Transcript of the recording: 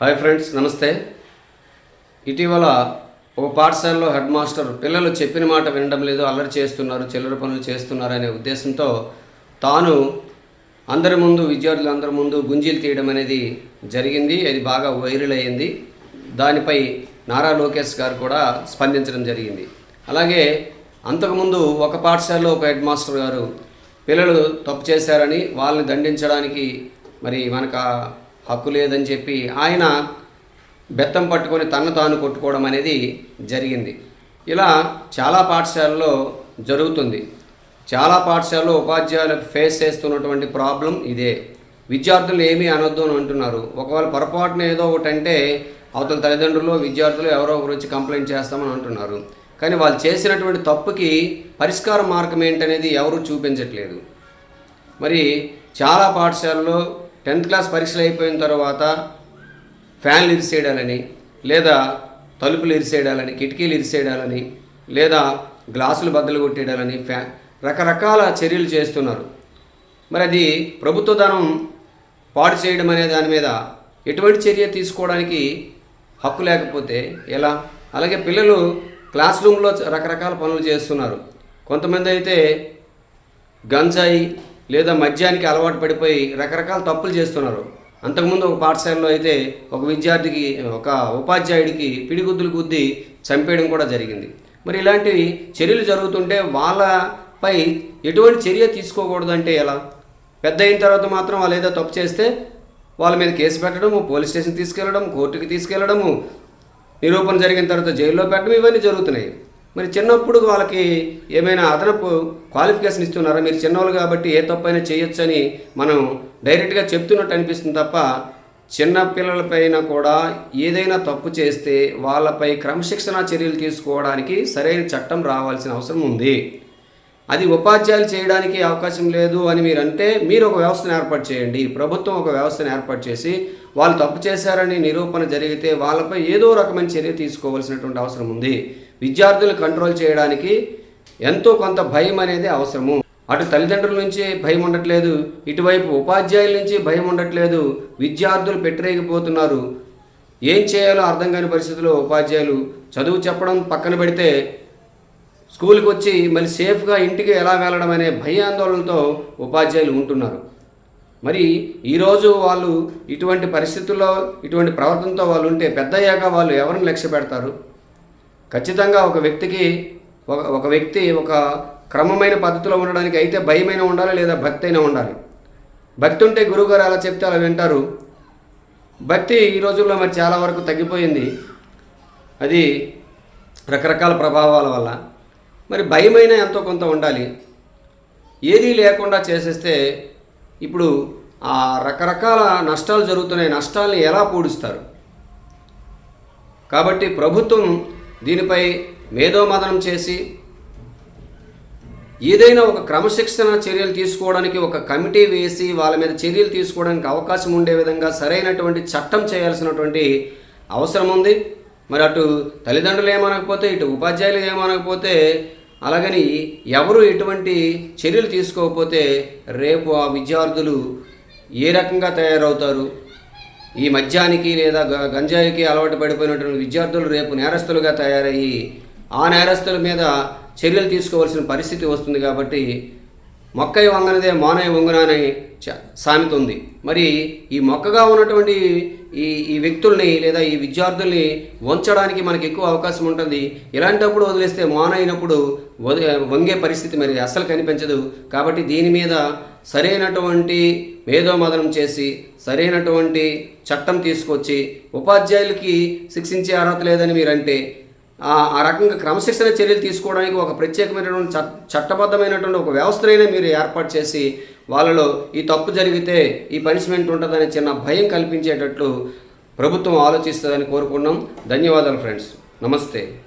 Hi friends నమస్తే. ఇటీవల ఒక పాఠశాలలో హెడ్ మాస్టర్ పిల్లలు చెప్పిన మాట వినడం లేదు అల్లరి చేస్తున్నారు చిల్లర పనులు చేస్తున్నారు అనే ఉద్దేశంతో తాను అందరి ముందు విద్యార్థులు అందరి ముందు గుంజీలు తీయడం అనేది జరిగింది. అది బాగా వైరల్ అయ్యింది. దానిపై నారా లోకేష్ గారు కూడా స్పందించడం జరిగింది. అలాగే అంతకుముందు ఒక పాఠశాలలో ఒక హెడ్ మాస్టర్ గారు పిల్లలు తప్పు చేశారని వాళ్ళని దండించడానికి మరి మనకు హక్కు లేదని చెప్పి ఆయన బెత్తం పట్టుకొని తన్ను తాను కొట్టుకోవడం అనేది జరిగింది. ఇలా చాలా పాఠశాలల్లో జరుగుతుంది. చాలా పాఠశాలలో ఉపాధ్యాయులకు ఫేస్ చేస్తున్నటువంటి ప్రాబ్లం ఇదే. విద్యార్థులు ఏమీ అనొద్దు అని అంటున్నారు. ఒకవేళ పొరపాటున ఏదో ఒకటి అంటే అవతల తల్లిదండ్రులు విద్యార్థులు ఎవరో ఒకరు వచ్చి కంప్లైంట్ చేస్తామని అంటున్నారు. కానీ వాళ్ళు చేసినటువంటి తప్పుకి పరిష్కార మార్గం ఏంటనేది ఎవరూ చూపించట్లేదు. మరి చాలా పాఠశాలలో టెన్త్ క్లాస్ పరీక్షలు అయిపోయిన తర్వాత ఫ్యాన్లు ఇరిసేయడాలని లేదా తలుపులు ఇరిసేయడాలని కిటికీలు ఇరిసేయడాలని లేదా గ్లాసులు బద్దలు కొట్టేయడాలని ఫ్యా రకరకాల చర్యలు చేస్తున్నారు. మరి అది ప్రభుత్వ ధనం పాడు చేయడం అనే దాని మీద ఎటువంటి చర్య తీసుకోవడానికి హక్కు లేకపోతే ఎలా? అలాగే పిల్లలు క్లాస్ రూమ్లో రకరకాల పనులు చేస్తున్నారు. కొంతమంది అయితే గంజాయి లేదా మద్యానికి అలవాటు పడిపోయి రకరకాల తప్పులు చేస్తున్నారు. అంతకుముందు ఒక పాఠశాలలో అయితే ఒక విద్యార్థికి ఒక ఉపాధ్యాయుడికి పిడిగుద్దులు గుద్ది చంపేయడం కూడా జరిగింది. మరి ఇలాంటి చర్యలు జరుగుతుంటే వాళ్ళపై ఎటువంటి చర్య తీసుకోకూడదంటే ఎలా? పెద్ద అయిన తర్వాత మాత్రం వాళ్ళు ఏదో తప్పు చేస్తే వాళ్ళ మీద కేసు పెట్టడము పోలీస్ స్టేషన్ తీసుకెళ్ళడం కోర్టుకి తీసుకెళ్ళడము నిరూపణ జరిగిన తర్వాత జైల్లో పెట్టడం ఇవన్నీ జరుగుతున్నాయి. మరి చిన్నప్పుడు వాళ్ళకి ఏమైనా అదనపు క్వాలిఫికేషన్ ఇస్తున్నారా? మీరు చిన్నవాళ్ళు కాబట్టి ఏ తప్పైనా చేయొచ్చని మనం డైరెక్ట్గా చెప్తున్నట్టు అనిపిస్తుంది తప్ప చిన్న పిల్లలపైన కూడా ఏదైనా తప్పు చేస్తే వాళ్ళపై క్రమశిక్షణ చర్యలు తీసుకోవడానికి సరైన చట్టం రావాల్సిన అవసరం ఉంది. అది ఉపాధ్యాయులు చేయడానికి అవకాశం లేదు అని మీరు అంటే మీరు ఒక వ్యవస్థను ఏర్పాటు చేయండి. ప్రభుత్వం ఒక వ్యవస్థను ఏర్పాటు చేసి వాళ్ళు తప్పు చేశారని నిరూపణ జరిగితే వాళ్ళపై ఏదో రకమైన చర్య తీసుకోవాల్సినటువంటి అవసరం ఉంది. విద్యార్థులు కంట్రోల్ చేయడానికి ఎంతో కొంత భయం అనేది అవసరము. అటు తల్లిదండ్రుల నుంచి భయం ఉండట్లేదు. ఇటువైపు ఉపాధ్యాయుల నుంచి భయం ఉండట్లేదు. విద్యార్థులు పెట్టరేగిపోతున్నారు ఏం చేయాలో అర్థం కాని పరిస్థితుల్లో ఉపాధ్యాయులు చదువు చెప్పడం పక్కన పెడితే స్కూల్కి వచ్చి మళ్ళీ సేఫ్గా ఇంటికి ఎలా వెళ్ళడం అనే భయాందోళనతో ఉపాధ్యాయులు ఉంటున్నారు. మరి ఈరోజు వాళ్ళు ఇటువంటి పరిస్థితుల్లో ఇటువంటి ప్రవర్తనతో వాళ్ళు ఉంటే పెద్ద అయ్యాక వాళ్ళు ఎవరిని లక్ష్య పెడతారు? ఖచ్చితంగా ఒక వ్యక్తికి ఒక ఒక వ్యక్తి ఒక క్రమమైన పద్ధతిలో ఉండడానికి అయితే భయమైన ఉండాలి లేదా భక్తి అయినా ఉండాలి. భక్తి ఉంటే గురువుగారు అలా చెప్తే అలా వింటారు. భక్తి ఈ రోజుల్లో మరి చాలా వరకు తగ్గిపోయింది. అది రకరకాల ప్రభావాల వల్ల. మరి భయమైన ఎంతో కొంత ఉండాలి. ఏదీ లేకుండా చేసేస్తే ఇప్పుడు ఆ రకరకాల నష్టాలు జరుగుతున్నాయి. నష్టాలని ఎలా పూడుస్తారు? కాబట్టి ప్రభుత్వం దీనిపై మేధోమదనం చేసి ఏదైనా ఒక క్రమశిక్షణ చర్యలు తీసుకోవడానికి ఒక కమిటీ వేసి వాళ్ళ మీద చర్యలు తీసుకోవడానికి అవకాశం ఉండే విధంగా సరైనటువంటి చట్టం చేయాల్సినటువంటి అవసరం ఉంది. మరి అటు తల్లిదండ్రులు ఏమనకపోతే ఇటు ఉపాధ్యాయులు ఏమనకపోతే అలాగని ఎవరు ఎటువంటి చర్యలు తీసుకోకపోతే రేపు ఆ విద్యార్థులు ఏ రకంగా తయారవుతారు? ఈ మద్యానికి లేదా గ- గంజాయికి అలవాటు పడిపోయినటువంటి విద్యార్థులు రేపు నేరస్తులుగా తయారయ్యి ఆ నేరస్తుల మీద చర్యలు తీసుకోవాల్సిన పరిస్థితి వస్తుంది కాబట్టి మొక్కై వంగనదే మానయ్య వంగున అనే చ- సామెత ఉంది మరి ఈ మొక్కగా ఉన్నటువంటి ఈ ఈ వ్యక్తుల్ని లేదా ఈ విద్యార్థుల్ని వంచడానికి మనకి ఎక్కువ అవకాశం ఉంటుంది. ఇలాంటప్పుడు వదిలేస్తే మానైనప్పుడు వది వంగే పరిస్థితి మరి అస్సలు కనిపించదు. కాబట్టి దీని మీద సరైనటువంటి మేధోమదనం చేసి సరైనటువంటి చట్టం తీసుకొచ్చి ఉపాధ్యాయులకి శిక్షించే అర్హత లేదని మీరంటే ఆ రకంగా క్రమశిక్షణ చర్యలు తీసుకోవడానికి ఒక ప్రత్యేకమైనటువంటి చట్టబద్ధమైనటువంటి ఒక వ్యవస్థనైనా మీరు ఏర్పాటు చేసి వాళ్ళలో ఈ తప్పు జరిగితే ఈ పనిష్మెంట్ ఉంటుందనే చిన్న భయం కల్పించేటట్లు ప్రభుత్వం ఆలోచిస్తుందని కోరుకున్నాం ధన్యవాదాలు ఫ్రెండ్స్. నమస్తే.